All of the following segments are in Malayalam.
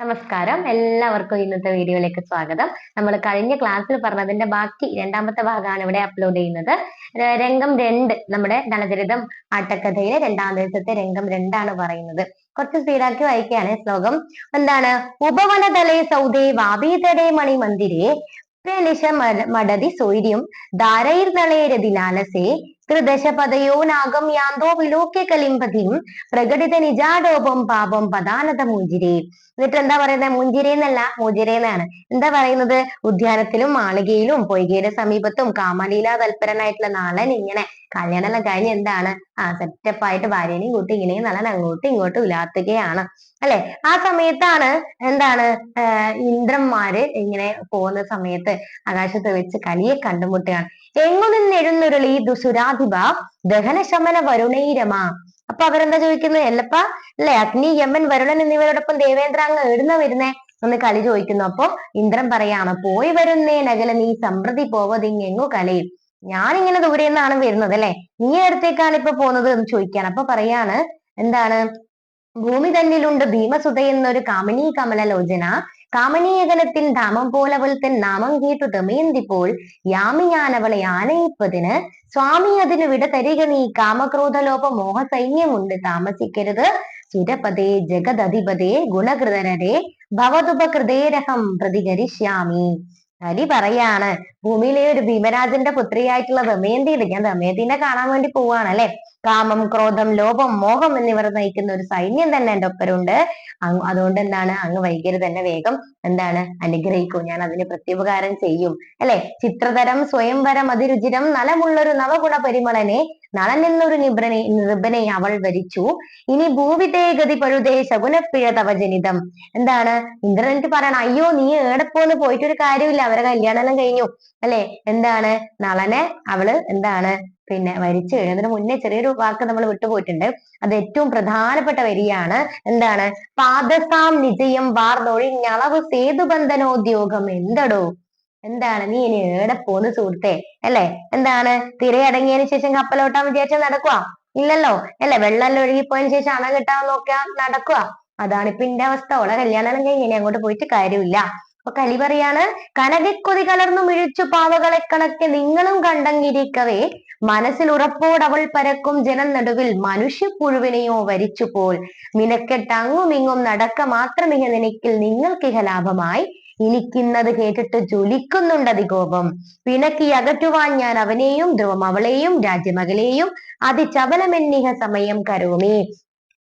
നമസ്കാരം. എല്ലാവർക്കും ഇന്നത്തെ വീഡിയോയിലേക്ക് സ്വാഗതം. നമ്മൾ കഴിഞ്ഞ ക്ലാസ്സിൽ പറഞ്ഞതിന്റെ ബാക്കി രണ്ടാമത്തെ ഭാഗമാണ് ഇവിടെ അപ്ലോഡ് ചെയ്യുന്നത്. രംഗം രണ്ട് നമ്മുടെ ധനചരിതം ആട്ടക്കഥയിലെ രണ്ടാം ദിവസത്തെ രംഗം രണ്ടാണ് പറയുന്നത്. കുറച്ച് സ്പീഡാക്കി വായിക്കുകയാണ് ശ്ലോകം. എന്താണ്? ഉപവനതലേ സൗദേ വാബീതടേ മണി മന്ദിരേ മടതി സൗര്യം മടതി സൗര്യം രതി ത്രിദശപദയോ നാഗം യാന്തോ വിലോക്യ കലിംപതിയും പ്രകടിത നിജാടോപം പാപം പദാനത മുഞ്ചിരേ എന്നിട്ട് എന്താ പറയുന്നത് മുഞ്ചിരി എന്നല്ല മുജിരേ എന്നാണ് എന്താ പറയുന്നത്? ഉദ്യാനത്തിലും മാളികയിലും പൊയ്കയുടെ സമീപത്തും കാമലീല തൽപരനായിട്ടുള്ള നളൻ ഇങ്ങനെ കല്യാണമെല്ലാം കഴിഞ്ഞ് എന്താണ്? ആ സെറ്റപ്പ് ആയിട്ട് ഭാര്യനെയും കൂട്ടി ഇങ്ങനെയും നളൻ അങ്ങോട്ടും ഇങ്ങോട്ടും ഉലാത്തുകയാണ്. അല്ലെ? ആ സമയത്താണ് എന്താണ്? ഇന്ദ്രന്മാര് ഇങ്ങനെ പോകുന്ന സമയത്ത് ആകാശത്ത് വെച്ച് കലിയെ കണ്ടുമുട്ടുകയാണ്. എങ്ങു നിന്നെഴുന്നൊരുളി ദുസുരാധിപ ദഹനശമന വരുണൈരമ. അപ്പൊ അവരെന്താ ചോദിക്കുന്നത് എല്ലപ്പ അല്ലെ അഗ്നി യമൻ വരുണൻ എന്നിവരോടൊപ്പം ദേവേന്ദ്ര അങ്ങ് എഴുന്ന വരുന്നേ? ഒന്ന് കളി ചോദിക്കുന്നു. അപ്പൊ ഇന്ദ്രൻ പറയാണ് പോയി വരുന്നേ നഗല നീ സമ്പ്രതി പോവതിങ്ങെങ്ങു കലയും ഞാനിങ്ങനെ ദൂരെ നിന്നാണ് വരുന്നത് അല്ലെ? നീ അടുത്തേക്കാണ് ഇപ്പൊ പോകുന്നത് എന്ന് ചോദിക്കാണ് അപ്പൊ പറയാണ് എന്താണ്? ഭൂമി തന്നിലുണ്ട് ഭീമസുത എന്നൊരു കാമിനി കമലലോചന. കാമനീയകലത്തിൻ ധാമം പോലവൾ തൻ നാമം കേട്ടു ദമയന്തിപ്പോൾ യാമി ഞാൻ അവളെ ആനയിപ്പതിന്. സ്വാമി അതിന് വിട തരിക നീ. കാമക്രോധലോപ മോഹ സൈന്യമുണ്ട് താമസിക്കരുത്. സുരപദേ ജഗദധിപതേ ഗുണകൃതനരെ ഭവതുപകൃതേരഹം പ്രതികരിഷ്യാമി. ഹരി പറയാണ്. ഭൂമിയിലെ ഒരു ഭീമരാജന്റെ പുത്രിയായിട്ടുള്ള ദമയന്തിയിൽ ഞാൻ ദമയന്തിനെ കാണാൻ വേണ്ടി പോവാണ് അല്ലെ? കാമം ക്രോധം ലോഭം മോഹം എന്നിവർ നയിക്കുന്ന ഒരു സൈന്യം തന്നെ എന്റെ ഒപ്പരുണ്ട്. അതുകൊണ്ട് എന്താണ് അങ്ങ് വൈകരുത് തന്നെ വേഗം എന്താണ് അനുഗ്രഹിക്കൂ. ഞാൻ അതിന് പ്രത്യുപകാരം ചെയ്യും. അല്ലെ? ചിത്രതരം സ്വയംവരം അതിരുചിരം നലമുള്ളൊരു നവഗുണ പരിമളനെ നളൻ എന്നൊരു നിബ്രനെ നൃപനെ അവൾ വരിച്ചു. ഇനി ഭൂവിതേ ഗതി പഴുതേ ശകുനപ്പിഴ തവ ജനിതം. എന്താണ്? ഇന്ദ്രൻ എനിക്ക് പറയണം അയ്യോ നീ ഏടെ പോന്ന് പോയിട്ടൊരു കാര്യമില്ല. അവരെ കല്യാണം എല്ലാം കഴിഞ്ഞു. അല്ലെ? എന്താണ്? നളനെ അവൾ എന്താണ് പിന്നെ വരിച്ചു കഴിഞ്ഞതിന് മുന്നേ ചെറിയൊരു വാക്ക് നമ്മൾ വിട്ടുപോയിട്ടുണ്ട്. അത് ഏറ്റവും പ്രധാനപ്പെട്ട വരിയാണ്. എന്താണ്? പാദസാം നിജയം വാർന്നൊഴിഞ്ഞളവ് സേതുബന്ധനോദ്യോഗം. എന്തടോ? എന്താണ്? നീ ഇനി ഏടെ പോന്ന് സുഹൃത്തെ? അല്ലെ? എന്താണ്? തിരയടങ്ങിയതിനു ശേഷം കപ്പലോട്ടാൻ വിചാരിച്ചാൽ നടക്കുക ഇല്ലല്ലോ. അല്ലെ? വെള്ളം ഒഴുകിപ്പോയതിനു ശേഷം അണ കിട്ടാൻ നോക്കിയാൽ നടക്കുക അതാണ് ഇപ്പൊ ഇന്റെ അവസ്ഥ. ഓളെ കല്യാണം കഴിഞ്ഞ് ഇനി അങ്ങോട്ട് പോയിട്ട് കാര്യമില്ല. അപ്പൊ കലി പറയാണ് കനകക്കൊതി കലർന്നു മിഴിച്ചു പാവകളെ കണക്കെ നിങ്ങളും കണ്ടങ്ങിരിക്കവേ. മനസ്സിൽ ഉറപ്പോടവൾ പരക്കും ജനം നടുവിൽ മനുഷ്യപ്പുഴുവിനെയോ വരിച്ചുപോൽ. നിനക്കെട്ട് അങ്ങും ഇങ്ങും നടക്ക മാത്രമിക നിനക്കിൽ നിങ്ങൾക്കിഹ ലാഭമായി. എനിക്കിന്നത് കേട്ടിട്ട് ജ്വലിക്കുന്നുണ്ട് അതികോപം. പിണക്കി അകറ്റുവാൻ ഞാൻ അവനെയും ധ്രുവം അവളെയും രാജ്യമകളെയും അതിചപലമെന്നിഹ സമയം കരോമി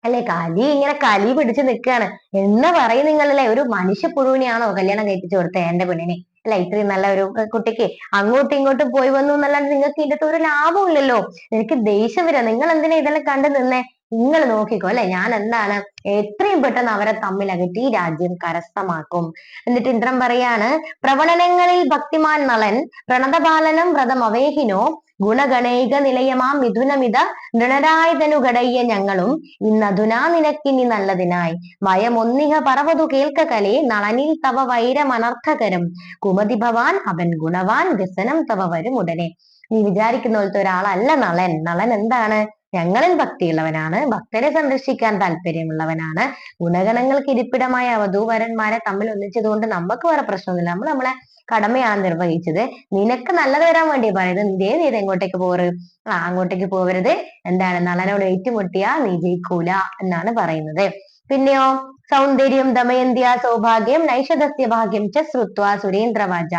അല്ലെ? കലി ഇങ്ങനെ കലി പിടിച്ച് നിൽക്കുകയാണ് എന്ന് പറയും നിങ്ങളല്ലേ? ഒരു മനുഷ്യ പുഴുവിനെയാണോ കല്യാണം കഴിപ്പിച്ചു കൊടുത്തത് എന്റെ പെണ്ണിനെ? അല്ലെ? ഇത്രയും നല്ല ഒരു കുട്ടിക്ക് അങ്ങോട്ടും ഇങ്ങോട്ടും പോയി വന്നു എന്നല്ലാണ്ട് നിങ്ങൾക്ക് ഇതിന്റെ അകത്ത് ഒരു ലാഭവും ഇല്ലല്ലോ. എനിക്ക് ദേഷ്യം വരിക നിങ്ങൾ എന്തിനാ ഇതെല്ലാം കണ്ടു നിന്നേ? നിങ്ങൾ നോക്കിക്കോ അല്ലെ? ഞാൻ എന്താണ് എത്രയും പെട്ടെന്ന് അവരെ തമ്മിൽ അകറ്റി രാജ്യം കരസ്ഥമാക്കും. എന്നിട്ട് ഇന്ദ്രൻ പറയാണ് പ്രവണനങ്ങളിൽ ഭക്തിമാൻ നളൻ പ്രണതപാലനം വ്രതം അവേഹിനോ ഗുണഗണൈക നിലയമാം മിഥുനമിത നൃണരായുധനുകടയ്യ ഞങ്ങളും ഇന്നധുനാ നിനക്കിനി നല്ലതിനായി. ഭയമൊന്നിഹ പറവതു കേൾക്ക കലേ നളനിൽ തവ വൈരമനർത്ഥകരം. കുമതി ഭവാൻ അവൻ ഗുണവാൻ വ്യസനം തവ വരും ഉടനെ. നീ വിചാരിക്കുന്ന പോലത്തെ ഒരാളല്ല നളൻ. നളൻ എന്താണ്? ഞങ്ങളിൽ ഭക്തിയുള്ളവനാണ്. ഭക്തരെ സംരക്ഷിക്കാൻ താല്പര്യമുള്ളവനാണ്. ഗുണഗണങ്ങൾക്ക് ഇരിപ്പിടമായ അവധൂവരന്മാരെ തമ്മിൽ ഒന്നിച്ചതുകൊണ്ട് നമുക്ക് വേറെ പ്രശ്നമൊന്നുമില്ല. നമ്മൾ നമ്മളെ കടമയാണ് നിർവഹിച്ചത്. നിനക്ക് നല്ലത് വരാൻ വേണ്ടി പറയുന്നത് ഇതേ നീ എങ്ങോട്ടേക്ക് പോറ് ആ അങ്ങോട്ടേക്ക് പോകരുത് എന്താണ്? നളനോട് ഏറ്റുമുട്ടിയാ നീ ജയിക്കൂല എന്നാണ് പറയുന്നത്. പിന്നെയോ? സൗന്ദര്യം ദമയന്തിയ സൗഭാഗ്യം നൈഷദസ്യ ഭാഗ്യം ച ശ്രുത്വ സുരേന്ദ്രവാച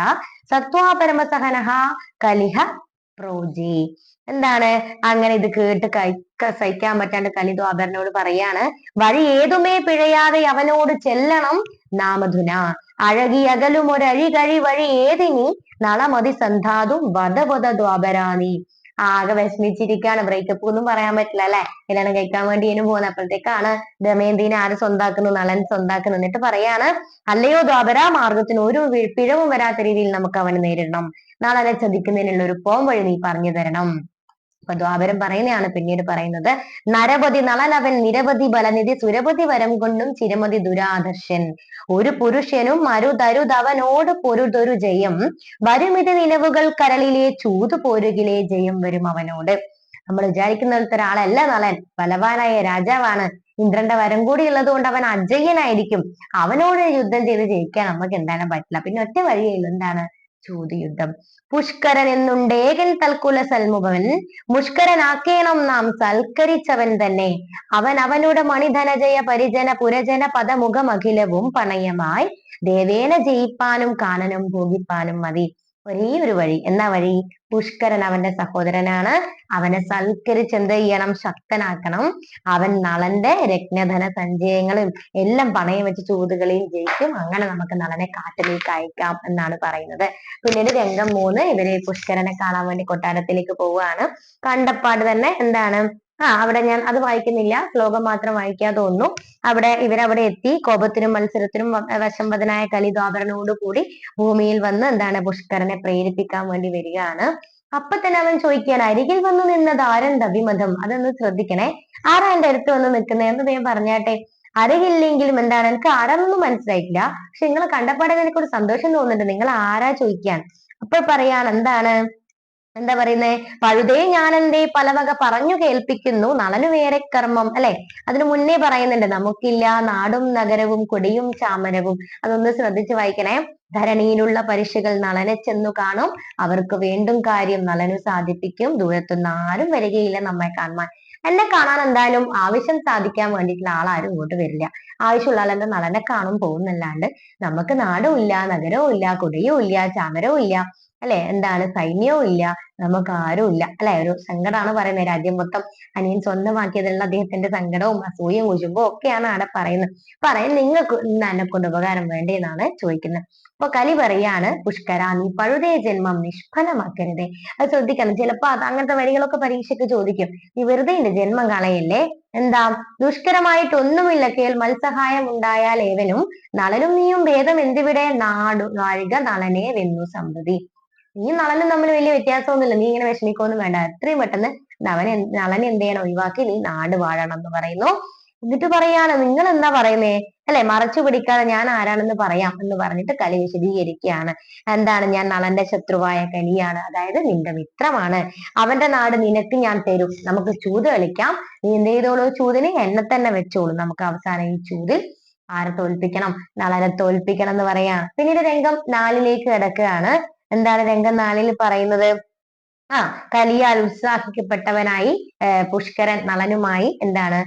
സത്വാ പരമസഹനഃ കലിഹ പ്രോജി. എന്താണ്? അങ്ങനെ ഇത് കേട്ട് കഴിക്ക സഹിക്കാൻ പറ്റാണ്ട് കലി ദ്വാപരനോട് പറയാണ് വഴി ഏതുമേ പിഴയാതെ അവനോട് ചെല്ലണം? നാമധുന. അഴകിയകലും ഒരഴി കഴി വഴി ഏതിനി? നളമതി സന്ധാതും വധവധ ദ്വാപരാണി. ആകെ വിഷമിച്ചിരിക്കാണ്. ബ്രേക്കപ്പ് ഒന്നും പറയാൻ പറ്റില്ല അല്ലെ? കല്യാണം കഴിക്കാൻ വേണ്ടി ഇനി പോകുന്നത് അപ്പോഴത്തേക്കാണ് ദമയന്തിനെ ആര് സ്വന്താക്കുന്നു? നളൻ സ്വന്താക്കുന്നു എന്നിട്ട് പറയാണ് അല്ലയോ ദ്വാപര മാർഗത്തിന് ഒരു പിഴവും വരാത്ത രീതിയിൽ നമുക്ക് അവനെ നേരിടണം. നളനെ ചതിക്കുന്നതിനുള്ള ഒരു പോം വഴി നീ പറഞ്ഞു തരണം. അപ്പൊ ദ്വാപരം പറയുന്നതാണ് പിന്നീട് പറയുന്നത്. നരപതി നളനവൻ നിരവധി ബലനിധി സുരപതി വരം കൊണ്ടും ചിരമതി ദുരാദർശൻ. ഒരു പുരുഷനും മരുതരുതവനോട് പൊരുതൊരു ജയം. വരുമിത് നിലവുകൾ കരളിലെ ചൂതു പോരുകിലെ ജയം വരും അവനോട്. നമ്മൾ വിചാരിക്കുന്ന പോലത്തെ ഒരാളല്ല നളൻ. ബലവാനായ രാജാവാണ്. ഇന്ദ്രന്റെ വരം കൂടി ഉള്ളത് കൊണ്ട് അവൻ അജയ്യനായിരിക്കും അവനോട് യുദ്ധം ചെയ്ത് ജയിക്കാൻ നമുക്ക് എന്താണ് പറ്റില്ല. പിന്നെ ഒറ്റ വഴിയേ എന്താണ്? ചോദ്യയുദ്ധം. പുഷ്കരൻ എന്നുണ്ടേകൻ തൽക്കുല സൽമുഖവൻ. മുഷ്കരനാക്കേണം നാം സൽക്കരിച്ചവൻ തന്നെ. അവൻ അവനുടെ മണിധനജയ പരിജന പുരജന പദമുഖമഖിലവും പണയമായി. ദേവേന ജയിപ്പാനും കാനനം ഭോഗിപ്പാനും മതി. ഒരേ ഒരു വഴി. എന്താ വഴി? പുഷ്കരൻ അവന്റെ സഹോദരനാണ്. അവനെ സൽക്കരിച്ച് എന്ത് ചെയ്യണം? ശക്തനാക്കണം. അവൻ നളന്റെ രത്നധന സഞ്ചയങ്ങളും എല്ലാം പണയം വെച്ച് ചൂതുകളിയും ജയിക്കും. അങ്ങനെ നമുക്ക് നളനെ കാട്ടിലേക്ക് അയക്കാം എന്നാണ് പറയുന്നത്. പിന്നീട് രംഗം മൂന്ന്. ഇവർ പുഷ്കരനെ കാണാൻ വേണ്ടി കൊട്ടാരത്തിലേക്ക് പോവുകയാണ്. കണ്ടപ്പാട് തന്നെ എന്താണ്? ആ അവിടെ ഞാൻ അത് വായിക്കുന്നില്ല. ശ്ലോകം മാത്രം വായിക്കാതെ തോന്നുന്നു. അവിടെ ഇവരവിടെ എത്തി. കോപത്തിനും മത്സരത്തിനും വശംവദനായ കലിദ്വാപരനോട് കൂടി ഭൂമിയിൽ വന്ന് എന്താണ് പുഷ്കരനെ പ്രേരിപ്പിക്കാൻ വേണ്ടി വരികയാണ്. അപ്പൊ തന്നെ അവൻ ചോദിക്കുകയാണ് അരികിൽ വന്നു നിന്നത് ആരെന്ത് അഭിമതം? അതൊന്ന് ശ്രദ്ധിക്കണേ. ആരാ എന്റെ അടുത്ത് വന്ന് നിൽക്കുന്നത് എന്ന് ഞാൻ പറഞ്ഞാട്ടെ അറിയില്ലെങ്കിലും എന്താണ്? എനിക്ക് ആരാന്നൊന്നും മനസ്സിലായിട്ടില്ല. പക്ഷെ നിങ്ങളെ കണ്ടപ്പാടെ എനിക്ക് ഒരു സന്തോഷം തോന്നുന്നുണ്ട്. നിങ്ങൾ ആരാ ചോദിക്കാൻ? അപ്പൊ പറയാൻ എന്താണ്? എന്താ പറയുന്നേ? പഴുതേ ഞാൻ ഞാനെന്തേ പലവക പറഞ്ഞു കേൾപ്പിക്കുന്നു. നളനു വേറെ കർമ്മം അല്ലെ? അതിനു മുന്നേ പറയുന്നുണ്ട് നമുക്കില്ല നാടും നഗരവും കൊടിയും ചാമരവും. അതൊന്ന് ശ്രദ്ധിച്ചു വായിക്കണേ. ധരണിയിലുള്ള പരീക്ഷകൾ നളനെ ചെന്നു കാണും. അവർക്ക് വേണ്ടും കാര്യം നളനു സാധിപ്പിക്കും. ദൂരത്തുനിന്ന് ആരും വരികയില്ല നമ്മെ കാണുവാൻ. എന്നെ കാണാൻ എന്തായാലും ആവശ്യം സാധിക്കാൻ വേണ്ടിയിട്ടുള്ള ആളാരും ഇങ്ങോട്ട് വരില്ല. ആവശ്യമുള്ള ആളെന്താ നളനെ കാണും പോകുന്നല്ലാണ്ട്. നമുക്ക് നാടും ഇല്ല നഗരവും ഇല്ല കുടയും ഇല്ല ചാമരവും ഇല്ല. അല്ലെ? എന്താണ്? സൈന്യവും ഇല്ല. നമുക്ക് ആരും ഇല്ല. അല്ലെ? ഒരു സങ്കടമാണ് പറയുന്നത്. രാജ്യം മൊത്തം അനിയൻ സ്വന്തമാക്കിയതിലുള്ള അദ്ദേഹത്തിന്റെ സങ്കടവും അസൂയയും കുശുമ്പും ഒക്കെയാണ് അവിടെ പറയുന്നത്. പറയാൻ നിങ്ങൾക്ക് എന്നെ കൊണ്ട് ഉപകാരം വേണ്ടേ എന്നാണ് ചോദിക്കുന്നത്. അപ്പൊ കലി പറയാണ് പുഷ്കര നീ പഴുതേ ജന്മം നിഷ്ഫലമാക്കരുതേ. അത് ശ്രദ്ധിക്കണം. ചിലപ്പോ അത് അങ്ങനത്തെ വരികളൊക്കെ പരീക്ഷയ്ക്ക് ചോദിക്കും. നീ വെറുതെ എന്റെ ജന്മം കളയല്ലേ? എന്താ? ദുഷ്കരമായിട്ടൊന്നുമില്ല. കേൾ മത്സഹായം ഉണ്ടായാൽ ഏവനും നളനും നീയും ഭേദം എന്തിവിടെ? നാടു നാഴിക നളനെ വെന്നു സമ്പതി നീ നളനും തമ്മിൽ വലിയ വ്യത്യാസമൊന്നുമില്ല. നീ ഇങ്ങനെ വിഷമിക്കൊന്നും വേണ്ട. എത്രയും പെട്ടെന്ന് നവൻ നളനെ എന്ത് ചെയ്യണം? ഒഴിവാക്കി നീ നാട് വാഴണം എന്ന് പറയുന്നു. എന്നിട്ട് പറയാണ് നിങ്ങൾ എന്താ പറയുന്നേ? അല്ലെ മറച്ചു പിടിക്കാതെ ഞാൻ ആരാണെന്ന് പറയാം എന്ന് പറഞ്ഞിട്ട് കലി വിശദീകരിക്കുകയാണ്. എന്താണ്? ഞാൻ നളന്റെ ശത്രുവായ കലിയാണ് അതായത് നിന്റെ മിത്രമാണ്. അവന്റെ നാട് നിനക്ക് ഞാൻ തരും. നമുക്ക് ചൂത് കളിക്കാം. നീ എന്ത് ചെയ്തോളൂ? ചൂതിന് എന്നെ തന്നെ വെച്ചോളൂ. നമുക്ക് അവസാനം ഈ ചൂതിൽ ആരെ തോൽപ്പിക്കണം? നളനെ തോൽപ്പിക്കണം എന്ന് പറയാ. പിന്നീട് രംഗം നാലിലേക്ക് കിടക്കുകയാണ്. എന്താണ് രംഗം നാലിൽ പറയുന്നത്? ആ കലിയാൽ ഉത്സാഹിക്കപ്പെട്ടവനായി പുഷ്കരൻ നളനുമായി എന്താണ്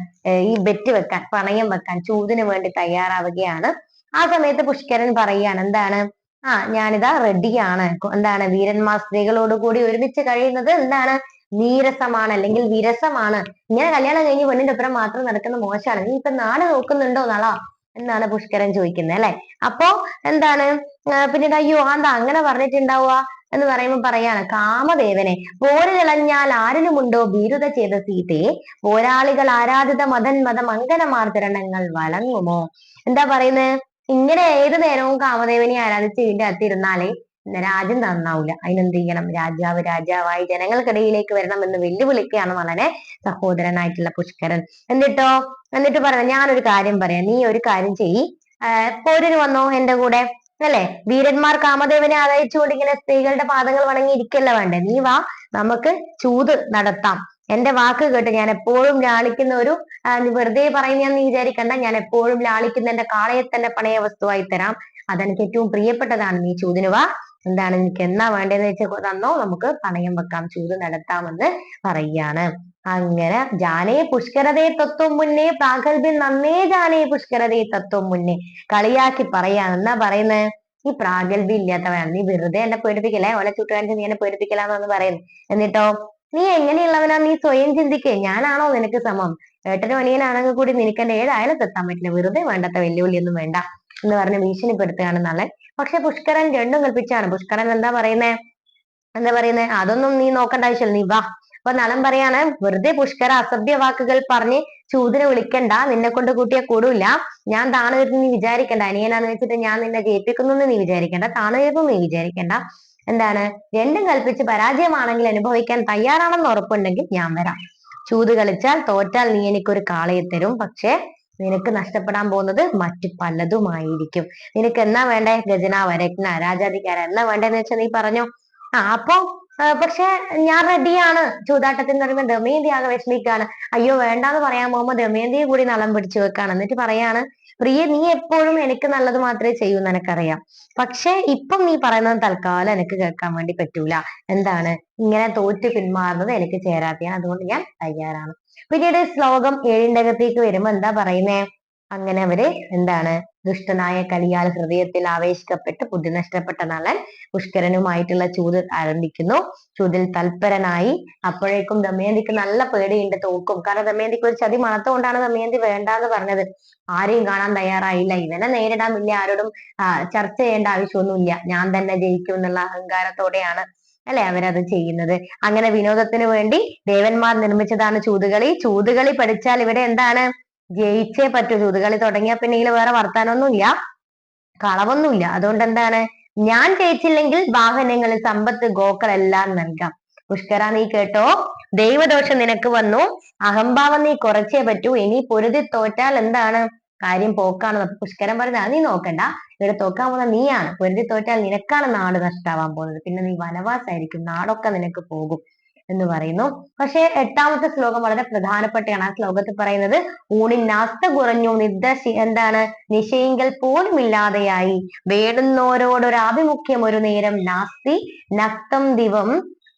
ഈ ബെറ്റ് വെക്കാൻ പണയം വെക്കാൻ ചൂതിന് വേണ്ടി തയ്യാറാവുകയാണ്. ആ സമയത്ത് പുഷ്കരൻ പറയുകയാണ് എന്താണ്? ആ ഞാനിതാ റെഡിയാണ് എന്താണ് വീരന്മാർ സ്ത്രീകളോട് കൂടി ഒരുമിച്ച് കഴിയുന്നത് എന്താണ്? നീരസമാണ് അല്ലെങ്കിൽ വിരസമാണ്. ഇങ്ങനെ കല്യാണം കഴിഞ്ഞ് പെണ്ണിന്റെ ഒപ്പം മാത്രം നടക്കുന്ന മോശമാണ്. നീ ഇപ്പൊ നാട് നോക്കുന്നുണ്ടോ നള? എന്നാണ് പുഷ്കരൻ ചോദിക്കുന്നത് അല്ലെ? അപ്പോ എന്താണ്? ആ, പിന്നീട് അയ്യോ എന്താ അങ്ങനെ പറഞ്ഞിട്ടുണ്ടാവുക എന്ന് പറയുമ്പോൾ പറയാണ് കാമദേവനെ പോരിളഞ്ഞാൽ ആരിലുമുണ്ടോ ഭീരുത ചെയ്ത സീതയെ പോരാളികൾ ആരാധിത മതൻ മതം അങ്കനമാർത്തരണങ്ങൾ വഴങ്ങുമോ? എന്താ പറയുന്നത്? ഇങ്ങനെ ഏത് നേരവും കാമദേവനെ ആരാധിച്ച് ഇതിന്റെ അകത്തിരുന്നാലേ രാജ്യം നന്നാവൂല. അതിനെന്ത് ചെയ്യണം രാജാവ് രാജാവായി ജനങ്ങൾക്കിടയിലേക്ക് വരണം എന്ന് വെല്ലുവിളിക്കുകയാണ് വളരെ സഹോദരനായിട്ടുള്ള പുഷ്കരൻ. എന്നിട്ടോ? എന്നിട്ട് പറഞ്ഞു ഞാനൊരു കാര്യം പറയാം. നീ ഒരു കാര്യം ചെയ്യ്. പോരിന് വന്നോ എന്റെ കൂടെ? അല്ലെ? വീരന്മാർ കാമദേവനെ ആദരിച്ചുകൊണ്ട് ഇങ്ങനെ സ്ത്രീകളുടെ പാദങ്ങൾ വണങ്ങി ഇരിക്കല്ല വേണ്ടേ? നീ വാ നമുക്ക് ചൂത് നടത്താം. എന്റെ വാക്ക് കേട്ട് ഞാൻ എപ്പോഴും ലാളിക്കുന്ന ഒരു വെറുതെ പറയുന്നതെന്ന് വിചാരിക്കണ്ട. ഞാൻ എപ്പോഴും ലാളിക്കുന്ന എന്റെ കാളയെ തന്നെ പണയ വസ്തുവായി തരാം. അതെനിക്ക് ഏറ്റവും പ്രിയപ്പെട്ടതാണ്. നീ ചൂതിന് വാ. എന്താണ് നിനക്ക് എന്നാ വേണ്ടതെന്ന് വെച്ചാൽ തന്നോ? നമുക്ക് പണയം വെക്കാം ചൂത് നടത്താമെന്ന് പറയുകയാണ് അങ്ങനെ ജാനേ പുഷ്കരതേ തത്വം മുന്നേ പ്രാഗൽഭ്യം നന്നേ ജാനേ പുഷ്കരതേ തത്വം മുന്നേ. കളിയാക്കി പറയാണ്. എന്നാ പറയുന്നത് ഈ പ്രാഗൽഭ്യം ഇല്ലാത്തവനാണ്. നീ വെറുതെ എന്നെ പേടിപ്പിക്കലേ ഓല ചുട്ടുകാണിച്ച് നീ എന്നെ പേടിപ്പിക്കലാന്നാണ് പറയുന്നത്. എന്നിട്ടോ നീ എങ്ങനെയുള്ളവനാ? നീ സ്വയം ചിന്തിക്കേ. ഞാനാണോ നിനക്ക് സമം? ഏട്ടനും അനിയനാണെങ്കിൽ കൂടി നിനക്ക് എന്റെ ഏതായാലും തെത്താൻ പറ്റില്ല. വെറുതെ വേണ്ടാത്ത വെല്ലുവിളിയൊന്നും വേണ്ട എന്ന് പറഞ്ഞ് ഭീഷണിപ്പെടുത്തുകയാണ് നളൻ. പക്ഷെ പുഷ്കരൻ രണ്ടും കൽപ്പിച്ചാണ്. പുഷ്കരൻ എന്താ പറയുന്നേ? എന്താ പറയുന്നേ? അതൊന്നും നീ നോക്കേണ്ട ആവശ്യമില്ല നീ വാ. അപ്പൊ നളൻ പറയാണ് വെറുതെ പുഷ്കര അസഭ്യ വാക്കുകൾ പറഞ്ഞ് ചൂതിനെ വിളിക്കണ്ട. നിന്നെ കൊണ്ട് കൂട്ടിയ കൂടൂല ഞാൻ താണു വരുന്നു നീ വിചാരിക്കണ്ട. അനിയനാന്ന് വെച്ചിട്ട് ഞാൻ നിന്നെ ജയിപ്പിക്കുന്നു നീ വിചാരിക്കണ്ട. താണു വരുന്നു നീ വിചാരിക്കണ്ട. എന്താണ്? രണ്ടും കൽപ്പിച്ച് പരാജയമാണെങ്കിൽ അനുഭവിക്കാൻ തയ്യാറാണെന്ന് ഉറപ്പുണ്ടെങ്കിൽ ഞാൻ വരാം. ചൂത് കളിച്ചാൽ തോറ്റാൽ നീ എനിക്കൊരു കാളയെ തരും. പക്ഷേ നിനക്ക് നഷ്ടപ്പെടാൻ പോകുന്നത് മറ്റു പലതുമായിരിക്കും. നിനക്ക് എന്നാ വേണ്ടേ ഗജന വരജ്ഞ രാജാധികാര എന്നാ വേണ്ടേന്ന് വെച്ചാൽ നീ പറഞ്ഞോ? ആ അപ്പൊ പക്ഷെ ഞാൻ റെഡിയാണ് ചൂതാട്ടത്തിന് പറയുമ്പോൾ ദമയന്തി ആകെ വിഷമിക്കാണ് അയ്യോ വേണ്ടാന്ന് പറയാൻ പോകുമ്പോ ദമയന്തിയെ കൂടി നളം പിടിച്ചു വെക്കാണ് എന്നിട്ട് പറയാണ് പ്രിയ നീ എപ്പോഴും എനിക്ക് നല്ലത് മാത്രമേ ചെയ്യൂ എന്ന് എനിക്കറിയാം. പക്ഷെ ഇപ്പം നീ പറയുന്നത് തൽക്കാലം എനിക്ക് കേൾക്കാൻ വേണ്ടി പറ്റൂല. എന്താണ്? ഇങ്ങനെ തോറ്റ് പിന്മാറുന്നത് എനിക്ക് ചേരാത്തയാണ്. അതുകൊണ്ട് ഞാൻ തയ്യാറാണ്. പിന്നീട് ശ്ലോകം ഏഴിന്റെ അകത്തേക്ക് വരുമ്പോ എന്താ പറയുന്നേ? അങ്ങനെ അവർ എന്താണ് ദുഷ്ടനായ കലിയാൽ ഹൃദയത്തിൽ ആവേശിക്കപ്പെട്ട് ബുദ്ധി നഷ്ടപ്പെട്ട നളൻ പുഷ്കരനുമായിട്ടുള്ള ചൂത് ആരംഭിക്കുന്നു. ചൂതിൽ തൽപരനായി അപ്പോഴേക്കും ദമയന്തിക്ക് നല്ല പേടിയുണ്ട് തോക്കും. കാരണം ദമയന്തിക്ക് ഒരു ചതി മണത്തുകൊണ്ടാണ് ദമയന്തി വേണ്ടാന്ന് പറഞ്ഞത്. ആരെയും കാണാൻ തയ്യാറായില്ല. ഇവനെ നേരിടാൻ വലിയ ആരോടും ചർച്ച ചെയ്യേണ്ട ആവശ്യമൊന്നുമില്ല. ഞാൻ തന്നെ ജയിക്കും എന്നുള്ള അഹങ്കാരത്തോടെയാണ് അല്ലെ അവരത് ചെയ്യുന്നത്. അങ്ങനെ വിനോദത്തിന് വേണ്ടി ദേവന്മാർ നിർമ്മിച്ചതാണ് ചൂതുകളി. ചൂതുകളി പഠിച്ചാൽ ഇവിടെ എന്താണ്? ജയിച്ചേ പറ്റൂ ചൂതുകളി തുടങ്ങിയ പിന്നെ ഇതിൽ വേറെ വർത്താനൊന്നുമില്ല. കളവൊന്നുമില്ല. അതുകൊണ്ട് എന്താണ് ഞാൻ ജയിച്ചില്ലെങ്കിൽ വാഹനങ്ങളിൽ സമ്പത്ത് ഗോക്കളെല്ലാം നൽകാം. പുഷ്കര നീ കേട്ടോ? ദൈവദോഷം നിനക്ക് വന്നു. അഹംഭാവം നീ കുറച്ചേ പറ്റൂ. ഇനി പൊരുതി തോറ്റാൽ എന്താണ്? കാര്യം പോക്കാണ്. പുഷ്കരൻ പറഞ്ഞത് പറഞ്ഞ നീ നോക്കണ്ട. ഇവിടെ തോക്കാൻ പോകുന്ന നീയാണ്. പൊരുതി തോറ്റാൽ നിനക്കാണ് നാട് നഷ്ടാവാൻ പോകുന്നത്. പിന്നെ നീ വനവാസായിരിക്കും. നാടൊക്കെ നിനക്ക് പോകും. എന്ന് പറയുന്നു. പക്ഷെ എട്ടാമത്തെ ശ്ലോകം വളരെ പ്രധാനപ്പെട്ടതാണ് ആ ശ്ലോകത്തിൽ പറയുന്നത് ഊണിൻ നാസ്ത കുറഞ്ഞു നിദ്ര എന്താണ്? നിശയിങ്കൽ പോലും ഇല്ലാതെയായി. വേടുന്നോരോടൊരു ആഭിമുഖ്യം ഒരു നേരം നാസ്തി നക്തം ദിവം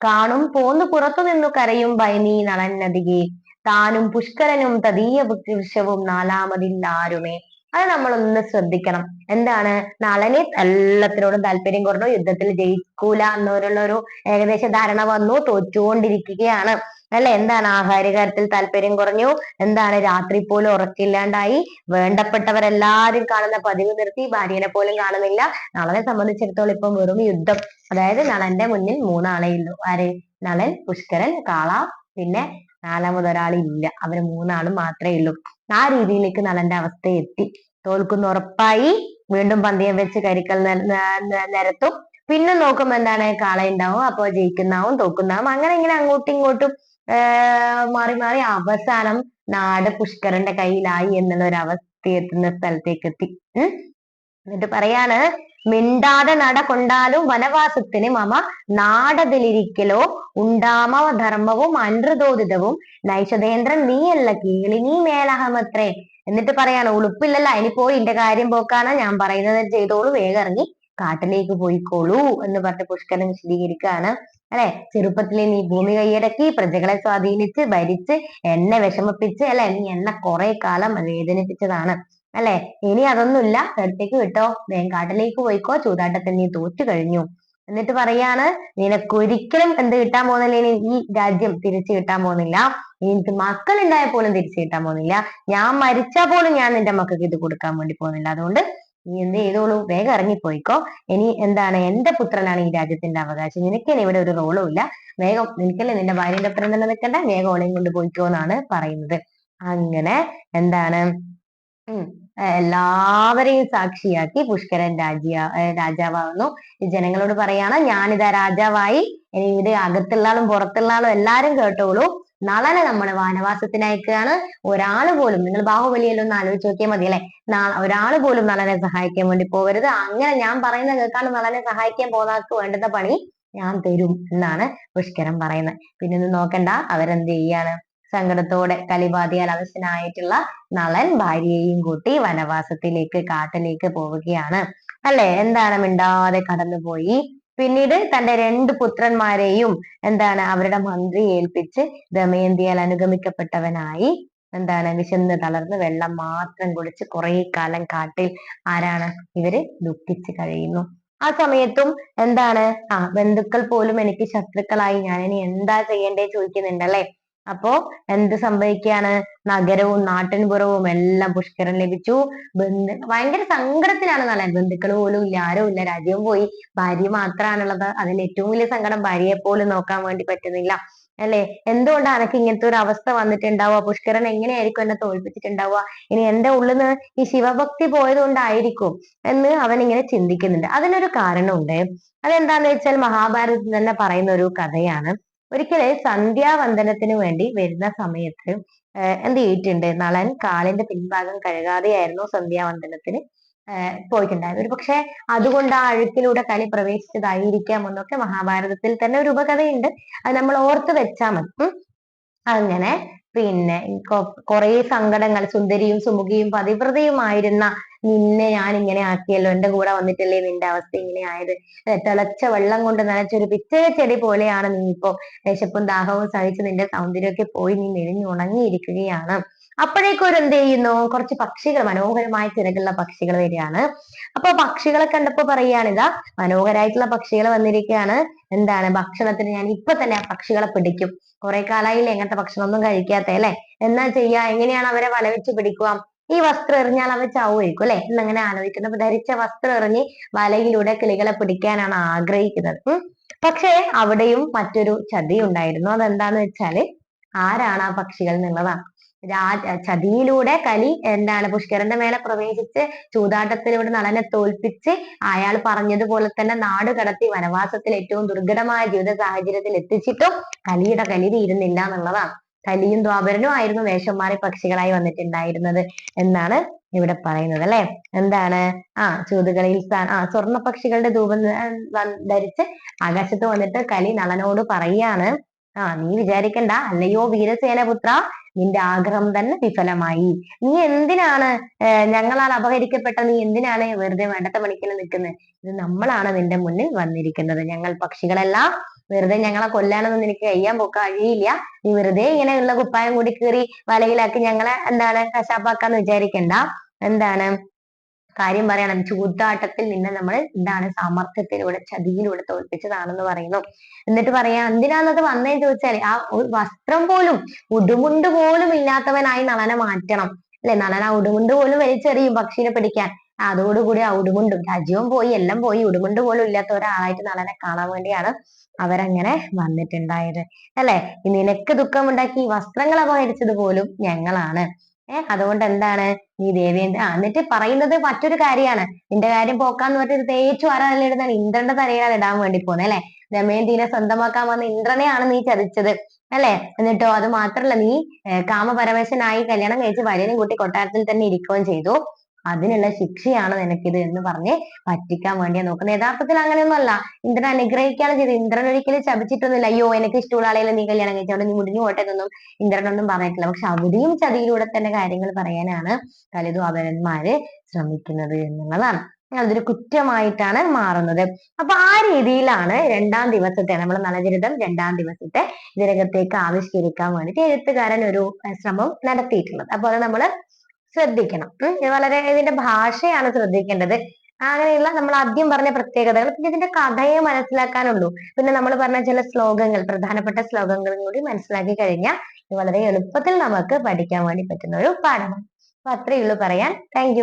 കാണും പോന്നു പുറത്തു നിന്നു കരയും ഭൈമീ നളന്നതികെ താനും പുഷ്കരനും തദീയ വൃക്ഷവും നാലാമതില്ലാരുമേ അത് നമ്മളൊന്ന് ശ്രദ്ധിക്കണം. എന്താണ്? നളന് എല്ലാത്തിനോടും താല്പര്യം കുറഞ്ഞു യുദ്ധത്തിൽ ജയിക്കൂല എന്നവരുള്ള ഒരു ഏകദേശ ധാരണ വന്നു. തോറ്റുകൊണ്ടിരിക്കുകയാണ്. അല്ലെ? എന്താണ് ആഹാര കാര്യത്തിൽ താല്പര്യം കുറഞ്ഞു? എന്താണ് രാത്രി പോലും ഉറക്കില്ലാണ്ടായി? വേണ്ടപ്പെട്ടവരെല്ലാരും കാണുന്ന പതിവ് നിർത്തി ഭാര്യനെ പോലും കാണുന്നില്ല. നളനെ സംബന്ധിച്ചിടത്തോളം ഇപ്പം വെറും യുദ്ധം. അതായത് നളന്റെ മുന്നിൽ മൂന്നാളേ ഉള്ളൂ. ആര്? നളൻ പുഷ്കരൻ കാള പിന്നെ നാലാമതൊരാളില്ല. അവർ മൂന്നാളും മാത്രമേ ഉള്ളൂ. ആ രീതിയിലേക്ക് നളന്റെ അവസ്ഥ എത്തി. തോൽക്കുന്ന ഉറപ്പായി വീണ്ടും പന്തയം വെച്ച് കരിക്കൽ നിരത്തും. പിന്നെ നോക്കുമ്പോ എന്താണ്? കാളയുണ്ടാവും അപ്പൊ ജയിക്കുന്നാവും തോക്കുന്നാവും അങ്ങനെ ഇങ്ങനെ അങ്ങോട്ടും ഇങ്ങോട്ടും മാറി മാറി അവസാനം നാട് പുഷ്കരന്റെ കയ്യിലായി എന്നുള്ള ഒരു അവസ്ഥ എത്തുന്ന സ്ഥലത്തേക്ക് എത്തി. എന്നിട്ട് പറയാണ് മിണ്ടാതെ നട കൊണ്ടാലും വനവാസത്തിന് മമ നാടതിലിരിക്കലോ ഉണ്ടാമവ ധർമ്മവും അനൃതോദിതവും നൈശദേന്ദ്രൻ നീയല്ല കീളി നീ മേലഹമത്രേ. എന്നിട്ട് പറയാണ് ഉളുപ്പില്ലല്ല ഇനി പോയി എന്റെ കാര്യം പോക്കാണ് ഞാൻ പറയുന്നത്. ചെയ്തോളൂ വേഗം ഇറങ്ങി കാട്ടിലേക്ക് പോയിക്കോളൂ എന്ന് പറഞ്ഞ് പുഷ്കരൻ വിശദീകരിക്കുകയാണ് അല്ലെ? ചെറുപ്പത്തിലെ നീ ഭൂമി കൈയടക്കി പ്രജകളെ സ്വാധീനിച്ച് ഭരിച്ച് എന്നെ വിഷമിപ്പിച്ച് അല്ലെ? നീ എന്നെ കുറെ കാലം വേദനിപ്പിച്ചതാണ്. അല്ലെ? ഇനി അതൊന്നുമില്ല. അടുത്തേക്ക് വിട്ടോ. വേങ്കാട്ടിലേക്ക് പോയിക്കോ. ചൂതാട്ടത്തിൽ നീ തോറ്റു കഴിഞ്ഞു. എന്നിട്ട് പറയാണ് നിനക്കൊരിക്കലും എന്ത് കിട്ടാൻ പോകുന്നില്ല? ഇനി ഈ രാജ്യം തിരിച്ചു കിട്ടാൻ പോകുന്നില്ല. എനിക്ക് മക്കൾ ഉണ്ടായാൽ പോലും തിരിച്ചു കിട്ടാൻ പോകുന്നില്ല. ഞാൻ മരിച്ചാൽ പോലും ഞാൻ നിന്റെ മക്കൾക്ക് ഇത് കൊടുക്കാൻ വേണ്ടി പോകുന്നില്ല. അതുകൊണ്ട് നീ എന്ത് ചെയ്തോളൂ? വേഗം ഇറങ്ങിപ്പോയിക്കോ. ഇനി എന്താണ്? എന്റെ പുത്രനാണ് ഈ രാജ്യത്തിന്റെ അവകാശം. നിനക്ക് ഇനി ഇവിടെ ഒരു റോളും ഇല്ല. വേഗം നിനക്കല്ലേ നിന്റെ ഭാര്യന്റെ ഒപ്പം തന്നെ നിൽക്കണ്ട? വേഗം ഓളെയും കൊണ്ട് പോയിക്കോ എന്നാണ് പറയുന്നത്. അങ്ങനെ എന്താണ്? ഉം. എല്ലാവരെയും സാക്ഷിയാക്കി പുഷ്കരൻ രാജ്യ രാജാവാകുന്നു ജനങ്ങളോട് പറയാണ് ഞാനിതാ രാജാവായി. ഇനി ഇത് അകത്തുള്ള ആളും പുറത്തുള്ള ആളും എല്ലാരും കേട്ടോളൂ. നളനെ നമ്മൾ വാനവാസത്തിന് അയക്കുകയാണ് ഒരാൾ പോലും നിങ്ങൾ ബാഹുബലിയല്ലോ ഒന്ന് ആലോചിച്ച് നോക്കിയാൽ മതി അല്ലെ? ഒരാൾ പോലും നളനെ സഹായിക്കാൻ വേണ്ടി പോകരുത്. അങ്ങനെ ഞാൻ പറയുന്ന കേൾക്കാണ്ട് നളനെ സഹായിക്കാൻ പോകുന്നവർക്ക് വേണ്ടുന്ന പണി ഞാൻ തരും എന്നാണ് പുഷ്കരൻ പറയുന്നത്. പിന്നെ ഒന്നും നോക്കണ്ട അവരെന്ത് ചെയ്യാണ്? സങ്കടത്തോടെ കലിബാധിയാൽ അവശനായിട്ടുള്ള നളൻ ഭാര്യയെയും കൂട്ടി വനവാസത്തിലേക്ക് കാട്ടിലേക്ക് പോവുകയാണ്. അല്ലെ? എന്താണ് മിണ്ടാതെ കടന്നുപോയി? പിന്നീട് തന്റെ രണ്ട് പുത്രന്മാരെയും എന്താണ് അവരുടെ മന്ത്രി ഏൽപ്പിച്ച് ദമയന്തിയാൽ അനുഗമിക്കപ്പെട്ടവനായി എന്താണ് വിശന്ന് തളർന്ന് വെള്ളം മാത്രം കുടിച്ച് കുറെ കാലം കാട്ടിൽ ആരാണ് ഇവർ ദുഃഖിച്ച് കഴിയുന്നു. ആ സമയത്തും എന്താണ്? ആ ബന്ധുക്കൾ പോലും എനിക്ക് ശത്രുക്കളായി. ഞാൻ ഇനി എന്താ ചെയ്യണ്ടേ ചോദിക്കുന്നുണ്ട് അല്ലെ? അപ്പോ എന്ത് സംഭവിക്കുകയാണ് നഗരവും നാട്ടിൻപുറവും എല്ലാം പുഷ്കരം ലഭിച്ചു. ബന്ധു ഭയങ്കര സങ്കടത്തിലാണ് നളൻ ബന്ധുക്കൾ പോലും ഇല്ല ആരും ഇല്ല. രാജ്യവും പോയി. ഭാര്യ മാത്രമാണുള്ളത് അതിൽ ഏറ്റവും വലിയ സങ്കടം ഭാര്യയെ പോലും നോക്കാൻ വേണ്ടി പറ്റുന്നില്ല. അല്ലെ? എന്തുകൊണ്ടാണ് അനക്ക് ഇങ്ങനത്തെ ഒരു അവസ്ഥ വന്നിട്ടുണ്ടാവുക? പുഷ്കരൻ എങ്ങനെയായിരിക്കും എന്നെ തോൽപ്പിച്ചിട്ടുണ്ടാവുക? ഇനി എന്റെ ഉള്ളിൽ നിന്ന് ഈ ശിവഭക്തി പോയത് കൊണ്ടായിരിക്കും എന്ന് അവൻ ഇങ്ങനെ ചിന്തിക്കുന്നുണ്ട്. അതിനൊരു കാരണമുണ്ട്. അതെന്താന്ന് വെച്ചാൽ മഹാഭാരതത്തിൽ തന്നെ പറയുന്ന ഒരു കഥയാണ്. ഒരിക്കൽ സന്ധ്യാവന്ദനത്തിന് വേണ്ടി വരുന്ന സമയത്ത് എന്ത് ചെയ്തിട്ടുണ്ട്? നളൻ കാലിന്റെ പിൻഭാഗം കഴുകാതെയായിരുന്നു സന്ധ്യാവന്ദനത്തിന് പോയിട്ടുണ്ടായത് ഒരു പക്ഷെ അതുകൊണ്ട് ആ അഴുക്കിലൂടെ കലി പ്രവേശിച്ചതായിരിക്കാം എന്നൊക്കെ മഹാഭാരതത്തിൽ തന്നെ ഒരു ഉപകഥയുണ്ട്. അത് നമ്മൾ ഓർത്ത് വെച്ചാൽ മതി. അങ്ങനെ പിന്നെ കുറെ സങ്കടങ്ങൾ സുന്ദരിയും സുമുഖിയും പതിവ്രതയുമായിരുന്ന നിന്നെ ഞാൻ ഇങ്ങനെ ആക്കിയല്ലോ. എന്റെ കൂടെ വന്നിട്ടല്ലേ നിന്റെ അവസ്ഥ ഇങ്ങനെ ആയത്? തിളച്ച വെള്ളം കൊണ്ട് നനച്ചൊരു പിച്ചയ ചെടി പോലെയാണ് നീ ഇപ്പോ. വിശപ്പും ദാഹവും സഹിച്ച് നിന്റെ സൗന്ദര്യമൊക്കെ പോയി നീ മെലിഞ്ഞു ഉണങ്ങിയിരിക്കുകയാണ്. അപ്പോഴേക്കും ഒരു എന്ത് ചെയ്യുന്നു? കുറച്ച് പക്ഷികൾ മനോഹരമായ ചിറകുള്ള പക്ഷികൾ വരികയാണ്. അപ്പൊ പക്ഷികളെ കണ്ടപ്പോ പറയാണ് ഇതാ മനോഹരായിട്ടുള്ള പക്ഷികൾ വന്നിരിക്കുകയാണ്. എന്താണ്? ഭക്ഷണത്തിന് ഞാൻ ഇപ്പൊ തന്നെ ആ പക്ഷികളെ പിടിക്കും. കുറെ കാലായില്ലേ എങ്ങനത്തെ ഭക്ഷണമൊന്നും കഴിക്കാത്ത അല്ലെ? എന്നാ ചെയ്യാ? എങ്ങനെയാണ് അവരെ വലവെച്ച് പിടിക്കുക? ഈ വസ്ത്രം എറിഞ്ഞാൽ അവ ചാവുമായിരിക്കും അല്ലെ? എന്നങ്ങനെ ആലോചിക്കുന്നു. അപ്പൊ ധരിച്ച വസ്ത്രം എറിഞ്ഞ് വലയിലൂടെ കിളികളെ പിടിക്കാനാണ് ആഗ്രഹിക്കുന്നത്. പക്ഷേ അവിടെയും മറ്റൊരു ചതി ഉണ്ടായിരുന്നു. അതെന്താന്ന് വെച്ചാൽ ആരാണ് ആ പക്ഷികൾ എന്നുള്ളതാണ്. ചതിയിലൂടെ കലി എന്താണ് പുഷ്കരന്റെ മേലെ പ്രവേശിച്ച് ചൂതാട്ടത്തിലൂടെ നളനെ തോൽപ്പിച്ച് അയാൾ പറഞ്ഞതുപോലെ തന്നെ നാട് കടത്തി വനവാസത്തിൽ ഏറ്റവും ദുർഘടമായ ജീവിത സാഹചര്യത്തിൽ എത്തിച്ചിട്ടും കലിയുടെ കലി തീരുന്നില്ല എന്നുള്ളതാണ്. കലിയും ദ്വാപരനും ആയിരുന്നു വേഷം മാറി പക്ഷികളായി വന്നിട്ടുണ്ടായിരുന്നത് എന്നാണ് ഇവിടെ പറയുന്നത് അല്ലെ? എന്താണ്? ആ ചൂതുകളിയിൽ ആ സ്വർണ പക്ഷികളുടെ രൂപം ധരിച്ച് ആകാശത്ത് വന്നിട്ട് കലി നളനോട് പറയാണ് ആ നീ വിചാരിക്കണ്ട. അല്ലയോ വീരസേനപുത്ര നിന്റെ ആഗ്രഹം തന്നെ വിഫലമായി. നീ എന്തിനാണ് ഞങ്ങളാൽ അപഹരിക്കപ്പെട്ട നീ എന്തിനാണ് വെറുതെ വേണ്ടത്തെ പണിക്കൽ നിൽക്കുന്നത് ഇത് നമ്മളാണ് നിന്റെ മുന്നിൽ വന്നിരിക്കുന്നത്. ഞങ്ങൾ പക്ഷികളെല്ലാം. വെറുതെ ഞങ്ങളെ കൊല്ലാനൊന്നും നിനക്ക് കഴിയാൻ പോക്ക കഴിയില്ല. നീ വെറുതെ ഇങ്ങനെയുള്ള കുപ്പായം കൂടി കീറി വലയിലാക്കി ഞങ്ങളെ എന്താണ് കശാപ്പാക്കാന്ന് വിചാരിക്കണ്ട. എന്താണ്? കാര്യം പറയണം ചൂതാട്ടത്തിൽ നിന്നെ നമ്മൾ എന്താണ് സാമർത്ഥ്യത്തിലൂടെ ചതിയിലൂടെ തോൽപ്പിച്ചതാണെന്ന് പറയുന്നു. എന്നിട്ട് പറയാ എന്തിനാന്നത് വന്നേന്ന് ചോദിച്ചാൽ ആ വസ്ത്രം പോലും ഉടുമുണ്ട് പോലും ഇല്ലാത്തവനായി നളനെ മാറ്റണം. അല്ലെ? നളന ഉടുമുണ്ട് പോലും വലിച്ചെറിയും പക്ഷിനെ പിടിക്കാൻ. അതോടുകൂടി ആ ഉടുമുണ്ടും രാജ്യവും പോയി എല്ലാം പോയി ഉടുമുണ്ട് പോലും ഇല്ലാത്ത ഒരാളായിട്ട് നളനെ കാണാൻ വേണ്ടിയാണ് അവരങ്ങനെ വന്നിട്ടുണ്ടായത്. അല്ലെ? നിനക്ക് ദുഃഖമുണ്ടാക്കി വസ്ത്രങ്ങൾ അപഹരിച്ചത് പോലും ഞങ്ങളാണ്. ഏർ അതുകൊണ്ട് എന്താണ്? നീ ദേവേന്ദ്ര ആ എന്നിട്ട് പറയുന്നത് മറ്റൊരു കാര്യമാണ്. നിന്റെ കാര്യം പോക്കാന്ന് പറഞ്ഞിട്ട് തേച്ചു ആരാ ഇടുന്നത് ഇന്ദ്രന്റെ തലയിലാണ് ഇടാൻ വേണ്ടി പോകുന്നത് അല്ലെ? ദമയന്തിനെ സ്വന്തമാക്കാൻ വന്ന ഇന്ദ്രനെയാണ് നീ ചതിച്ചത് അല്ലെ? എന്നിട്ടോ അത് മാത്രല്ല നീ ഏർ കാമപരവശനായി കല്യാണം കഴിച്ച് വരനും കൂട്ടി കൊട്ടാരത്തിൽ തന്നെ ഇരിക്കുകയും ചെയ്തു. അതിനുള്ള ശിക്ഷയാണ് നിനക്കിത് എന്ന് പറഞ്ഞ് പറ്റിക്കാൻ വേണ്ടിയാ നോക്കുന്നത് യഥാർത്ഥത്തിൽ അങ്ങനെയൊന്നും അല്ല ഇന്ദ്രൻ അനുഗ്രഹിക്കുകയാണ് ചെയ്തത് ഇന്ദ്രൻ ഒരിക്കലും ശപിച്ചിട്ടൊന്നുമില്ല. അയ്യോ എനിക്ക് ഇഷ്ടമുള്ള ആളെയല്ലേ നീ കല്യാണം കഴിച്ചോണ്ട് നീ മുടിഞ്ഞു പോട്ടെ എന്നൊന്നും ഇന്ദ്രനൊന്നും പറഞ്ഞിട്ടില്ല. പക്ഷെ അവിടെയും ചതിയിലൂടെ തന്നെ കാര്യങ്ങൾ പറയാനാണ് കലിദ്വാപരന്മാര് ശ്രമിക്കുന്നത് എന്നുള്ളതാണ്. അതൊരു കുറ്റമായിട്ടാണ് മാറുന്നത്. അപ്പൊ ആ രീതിയിലാണ് രണ്ടാം ദിവസത്തെ നമ്മൾ നളചരിതം രണ്ടാം ദിവസത്തെ ഇതിനകത്തേക്ക് ആവിഷ്കരിക്കാൻ വേണ്ടിയിട്ട് എഴുത്തുകാരൻ ഒരു ശ്രമം നടത്തിയിട്ടുള്ളത്. അപ്പൊ അത് നമ്മൾ ശ്രദ്ധിക്കണം. വളരെ ഇതിന്റെ ഭാഷയാണ് ശ്രദ്ധിക്കേണ്ടത്. അങ്ങനെയുള്ള നമ്മൾ ആദ്യം പറഞ്ഞ പ്രത്യേകതകൾ പിന്നെ ഇതിന്റെ കഥയെ മനസ്സിലാക്കാനുള്ളൂ. പിന്നെ നമ്മൾ പറഞ്ഞ ചില ശ്ലോകങ്ങൾ പ്രധാനപ്പെട്ട ശ്ലോകങ്ങളും കൂടി മനസ്സിലാക്കി കഴിഞ്ഞാൽ വളരെ എളുപ്പത്തിൽ നമുക്ക് പഠിക്കാൻ വേണ്ടി പറ്റുന്ന ഒരു പാഠമാണ്. അപ്പൊ അത്രയേ ഉള്ളൂ പറയാൻ. താങ്ക്